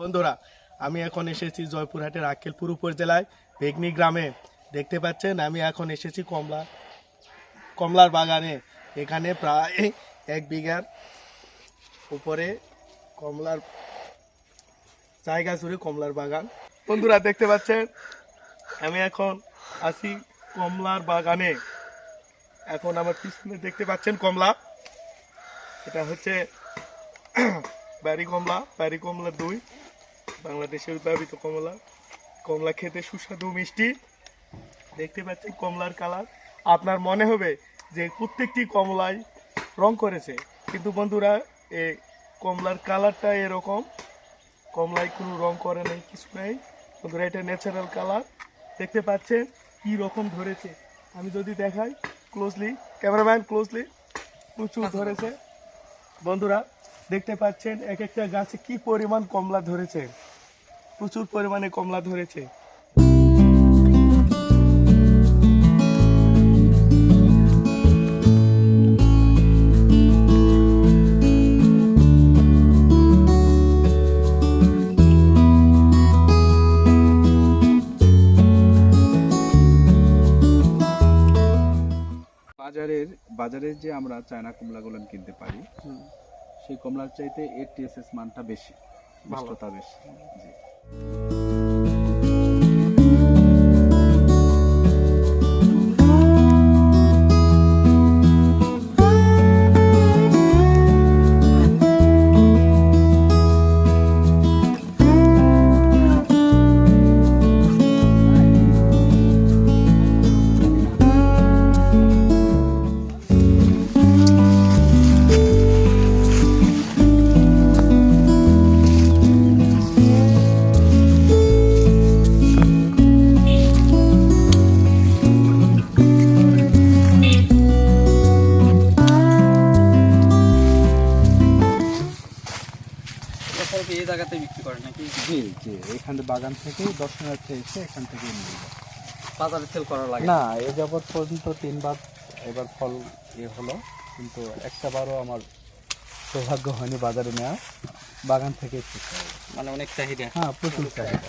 বন্ধুরা, আমি এখন এসেছি জয়পুরহাটের আক্কেলপুর উপজেলায়, বেগনি গ্রামে। দেখতে পাচ্ছেন, আমি এখন এসেছি কমলা, কমলার বাগানে। এখানে প্রায় এক বিঘার উপরে কমলার জায়গা জুড়ে কমলার বাগান। বন্ধুরা, দেখতে পাচ্ছেন, আমি এখন আছি কমলার বাগানে। এখন আমার পিছনে দেখতে পাচ্ছেন কমলা। এটা হচ্ছে ব্যারি কমলা ব্যারি কমলা দুই। বাংলাদেশের ব্যবহৃত কমলা। কমলা খেতে সুস্বাদু মিষ্টি। দেখতে পাচ্ছেন কমলার কালার। আপনার মনে হবে যে প্রত্যেকটি কমলায় রং করেছে। কিন্তু বন্ধুরা এ কমলার কালারটা এরকম। কমলায় কোনো রং করে নেই কিছু নেই। বন্ধুরা এটা ন্যাচারাল কালার দেখতে পাচ্ছেন কি রকম ধরেছে। আমি যদি দেখাই ক্লোজলি ক্যামেরাম্যান ক্লোজলি প্রচুর ধরেছে। বন্ধুরা দেখতে পাচ্ছেন এক একটা গাছে কি পরিমাণ কমলা ধরেছে। প্রচুর পরিমাণে কমলা ধরেছে। বাজারের বাজারের যে আমরা চায়না কমলাগুলো কিনতে পারি সেই কমলার চাইতে এর টিএসএস মানটা বেশি। ভালো। বেশি এই জায়গাতে বিক্রি করে নাকি? জি জি এখানে বাগান থেকে দর্শনার্থী এসে এখান থেকে নিয়ে যায়। বাজারে সেল করা লাগে? না এ যাবৎ পর্যন্ত তিনবার এবার ফল হলো কিন্তু একটা বারও আমার সৌভাগ্য হয়নি বাজারে নেওয়া। বাগান থেকে মানে অনেক চাহিদা? হ্যাঁ প্রচুর চাহিদা।